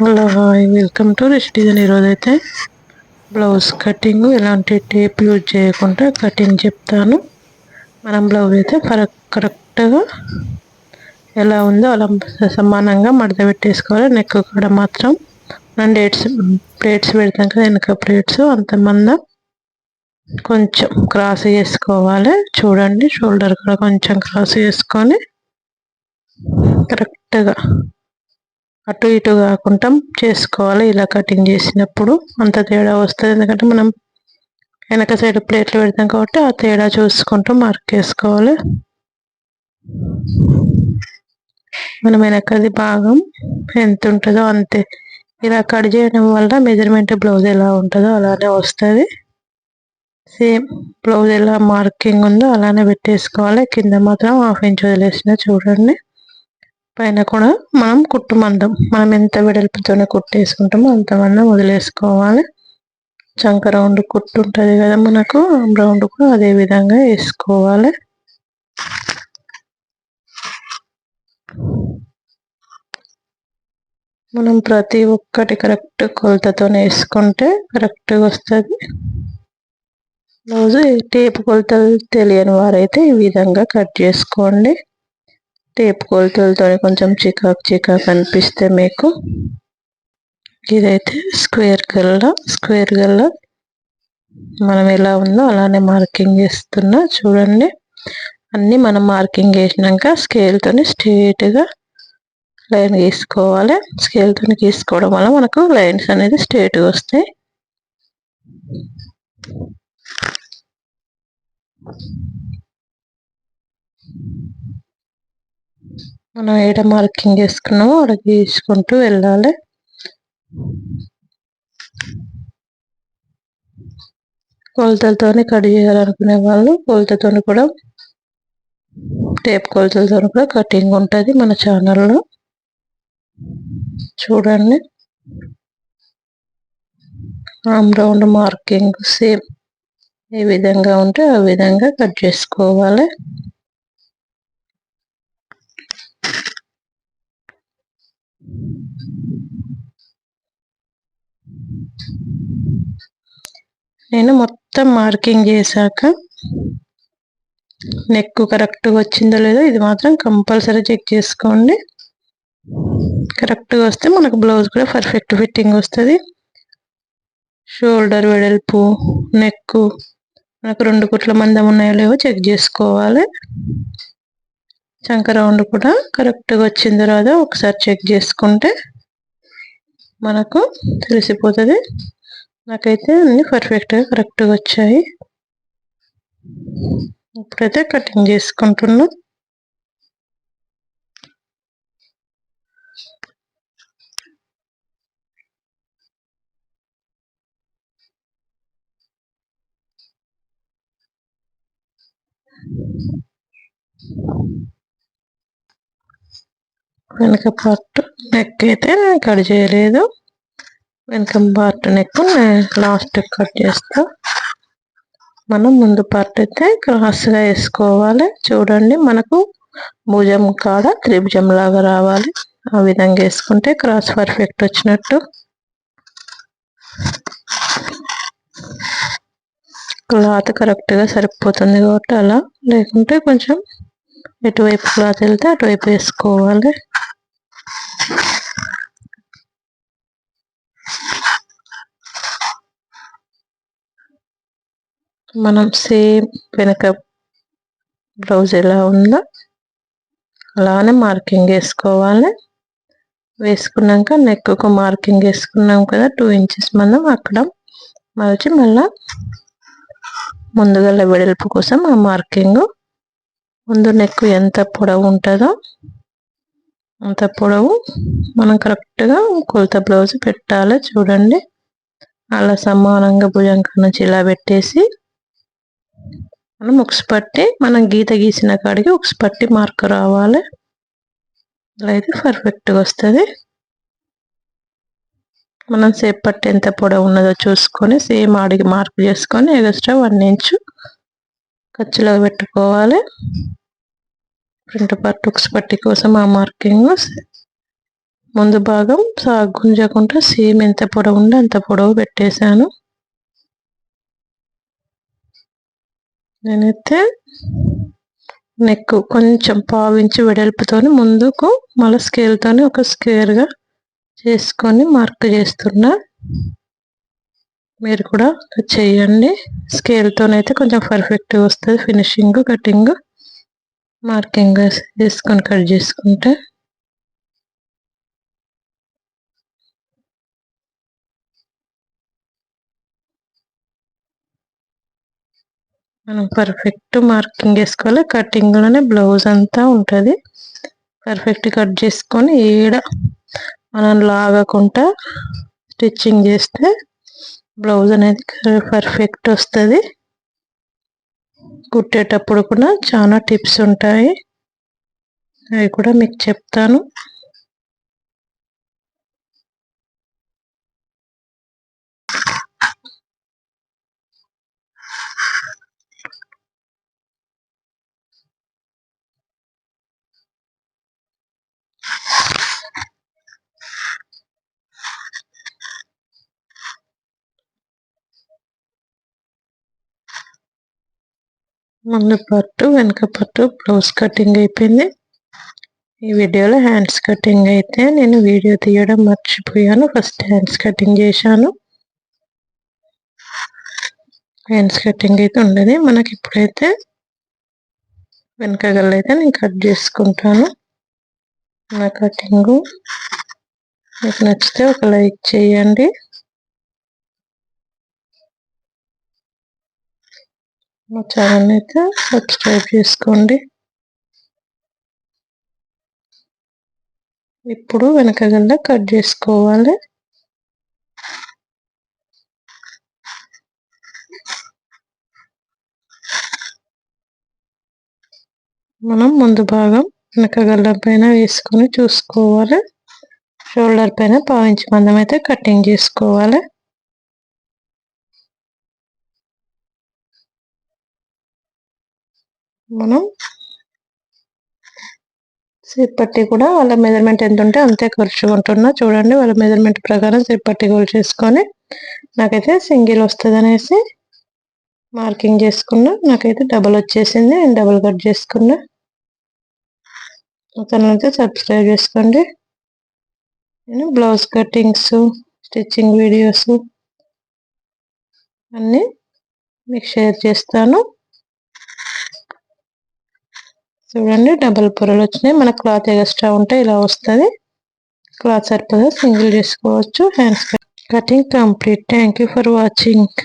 Hello hi welcome to Rish design ఈరోజైతే blouse cutting ఎలాంటి tape use చేయకుండా cutting చెప్తాను. మనం బ్లౌజ్ అయితే కరెక్ట్గా ఎలా ఉందో అలా సమానంగా మడత పెట్టేసుకోవాలి. నెక్ కూడా మాత్రం మనం డేట్స్ ప్లేట్స్ పెడతాం కదా వెనక ప్లేట్స్ అంతమంద కొంచెం క్రాస్ చేసుకోవాలి. చూడండి షోల్డర్ కూడా కొంచెం క్రాస్ చేసుకొని కరెక్ట్గా అటు ఇటు కాకుండా చేసుకోవాలి. ఇలా కటింగ్ చేసినప్పుడు అంత తేడా వస్తుంది. ఎందుకంటే మనం వెనక సైడ్ ప్లేట్లు పెడతాం కాబట్టి ఆ తేడా చూసుకుంటూ మార్క్ వేసుకోవాలి మనం వెనకది భాగం ఎంత ఉంటుందో అంతే. ఇలా కట్ చేయడం వల్ల మెజర్మెంట్ బ్లౌజ్ ఎలా ఉంటుందో అలానే వస్తుంది. సేమ్ బ్లౌజ్ ఎలా మార్కింగ్ ఉందో అలానే పెట్టేసుకోవాలి. కింద మాత్రం హాఫ్ ఇంచ్ వదిలేసిన చూడండి. పైన కూడా మనం కుట్టు మందం మనం ఎంత వెడల్పుతోనే కుట్టేసుకుంటామో అంతమందం వదిలేసుకోవాలి. చంక రౌండ్ కుట్టు ఉంటుంది కదా మనకు రౌండ్ కూడా అదే విధంగా వేసుకోవాలి. మనం ప్రతి ఒక్కటి కరెక్ట్ కొలతతో వేసుకుంటే కరెక్ట్గా వస్తుంది. రోజు టేపు కొలతలు తెలియని వారైతే ఈ విధంగా కట్ చేసుకోండి. టేప్ కొలతలతో కొంచెం చికాక్ చికాక్ అనిపిస్తే మీకు ఇదైతే స్క్వేర్ గల్ల స్క్వేర్ గల్ల మనం ఎలా ఉందో అలానే మార్కింగ్ చేస్తున్నా చూడండి. అన్నీ మనం మార్కింగ్ చేసినాక స్కేల్తో స్ట్రేట్గా లైన్ గీసుకోవాలి. స్కేల్తో గీసుకోవడం వల్ల మనకు లైన్స్ అనేది స్ట్రేట్గా వస్తాయి. మనం ఏడ మార్కింగ్ చేసుకున్నామో అక్కడ గీసుకుంటూ వెళ్ళాలి. కొలతలతోని కట్ చేయాలనుకునే వాళ్ళు కొలతతో కూడా టేప్ కొలతలతో కూడా కటింగ్ ఉంటుంది మన ఛానల్లో. చూడండి. ఆమ్ రౌండ్ మార్కింగ్ సేమ్ ఏ విధంగా ఉంటే ఆ విధంగా కట్ చేసుకోవాలి. నేను మొత్తం మార్కింగ్ చేశాక నెక్ కరెక్ట్గా వచ్చిందో లేదో ఇది మాత్రం కంపల్సరీ చెక్ చేసుకోండి. కరెక్ట్గా వస్తే మనకు బ్లౌజ్ కూడా పర్ఫెక్ట్ ఫిట్టింగ్ వస్తుంది. షోల్డర్ వెడల్పు నెక్ మనకు రెండు కుట్ల మందం ఉన్నాయో లేవో చెక్ చేసుకోవాలి. చంక రౌండ్ కూడా కరెక్ట్గా వచ్చిన తర్వాత ఒకసారి చెక్ చేసుకుంటే మనకు తెలిసిపోతుంది. నాకైతే అన్ని పర్ఫెక్ట్గా కరెక్ట్గా వచ్చాయి. ఇప్పుడైతే కటింగ్ చేసుకుంటున్నా. వెనక పార్ట్ నెక్ అయితే కట్ చేయలేదు. వెనక పార్ట్ నెక్ లాస్ట్ కట్ చేస్తా. మనం ముందు పార్ట్ అయితే క్రాస్గా వేసుకోవాలి. చూడండి మనకు భుజం కాడ త్రిభుజం లాగా రావాలి. ఆ విధంగా వేసుకుంటే క్రాస్ పర్ఫెక్ట్ వచ్చినట్టు. క్లాత్ కరెక్ట్గా సరిపోతుంది కాబట్టి అలా. లేకుంటే కొంచెం ఎటువైపు క్లాత్ వెళ్తే అటువైపు వేసుకోవాలి. మనం సేమ్ వెనక బ్లౌజ్ ఎలా ఉందో అలానే మార్కింగ్ వేసుకోవాలి. వేసుకున్నాక నెక్కు మార్కింగ్ వేసుకున్నాం కదా టూ ఇంచెస్ మనం అక్కడ మలిచి మళ్ళా ముందుగా వెడల్పు కోసం ఆ మార్కింగ్. ముందు నెక్ ఎంత పొడవు ఉంటుందో అంత పొడవు. మనం కరెక్ట్గా కొలత బ్లౌజ్ పెట్టాలి. చూడండి. అలా సమానంగా భుజం నుంచి ఇలా పెట్టేసి మనం ఉక్స్ పట్టి మనం గీత గీసిన కాడికి ఉక్స్ పట్టి మార్క్ రావాలి. అలా అయితే పర్ఫెక్ట్గా వస్తుంది. మనం సేపు పట్టి ఎంత పొడవు ఉన్నదో చూసుకొని సేమ్ ఆడికి మార్క్ చేసుకొని ఎగస్ట్రా వన్ ఇంచు ఖర్చులో పెట్టుకోవాలి. ఫ్రంట్ పార్ట్ ఉక్స్ పట్టి కోసం ఆ మార్కింగ్ ముందు భాగం సాగుంజకుండా సేమ్ ఎంత పొడవు ఉందో అంత పొడవు పెట్టేశాను. నేనైతే నెక్ కొంచెం పావించి వెడల్పుతోని ముందుకు మళ్ళీ స్కేల్తోని ఒక స్క్వేర్గా చేసుకొని మార్క్ చేస్తున్నా. మీరు కూడా చేయండి. స్కేల్తోనైతే కొంచెం పర్ఫెక్ట్గా వస్తుంది. ఫినిషింగ్ కటింగ్ మార్కింగ్ తీసుకొని కట్ చేసుకుంటే మనం పర్ఫెక్ట్ మార్కింగ్ వేసుకోవాలి. కటింగ్లోనే బ్లౌజ్ అంతా ఉంటుంది. పర్ఫెక్ట్ కట్ చేసుకొని ఈడ మనం లాగకుండా స్టిచ్చింగ్ చేస్తే బ్లౌజ్ అనేది పర్ఫెక్ట్ వస్తుంది. కుట్టేటప్పుడు కూడా చాలా టిప్స్ ఉంటాయి. అవి కూడా మీకు చెప్తాను. ముందు పట్టు వెనక పట్టు బ్లౌజ్ కటింగ్ అయిపోయింది. ఈ వీడియోలో హ్యాండ్స్ కటింగ్ అయితే నేను వీడియో తీయడం మర్చిపోయాను. ఫస్ట్ హ్యాండ్స్ కటింగ్ చేశాను. హ్యాండ్స్ కటింగ్ అయితే ఉండదు. మనకి ఇప్పుడైతే వెనక గల్ల అయితే నేను కట్ చేసుకుంటాను. నా కటింగు. మీకు నచ్చితే ఒక లైక్ చేయండి. మా ఛానల్ అయితే సబ్స్క్రైబ్ చేసుకోండి. ఇప్పుడు వెనకగల్లా కట్ చేసుకోవాలి. మనం ముందు భాగం వెనకగల్ల పైన వేసుకొని చూసుకోవాలి. షోల్డర్ పైన పావించి మందం అయితే కటింగ్ చేసుకోవాలి. మనం సిప్పట్టి కూడా వాళ్ళ మెజర్మెంట్ ఎంత ఉంటే అంతే ఖర్చుకుంటున్నా చూడండి వాళ్ళ మెజర్మెంట్ ప్రకారం సిప్పట్టి గోల్ చేసుకొని నాకైతే సింగిల్ వస్తుంది అనేసి మార్కింగ్ చేసుకున్నా. నాకైతే డబల్ వచ్చేసింది. నేను డబల్ కట్ చేసుకున్నా. అయితే సబ్స్క్రైబ్ చేసుకోండి. నేను బ్లౌజ్ కటింగ్స్ స్టిచ్చింగ్ వీడియోస్ అన్నీ మీకు షేర్ చేస్తాను. చూడండి డబల్ పొరలు వచ్చినాయి. మన క్లాత్ ఎక్స్ట్రా ఉంటే ఇలా వస్తుంది. క్లాత్ సరిపోదా సింగిల్ చేసుకోవచ్చు. Hands cutting complete thank for watching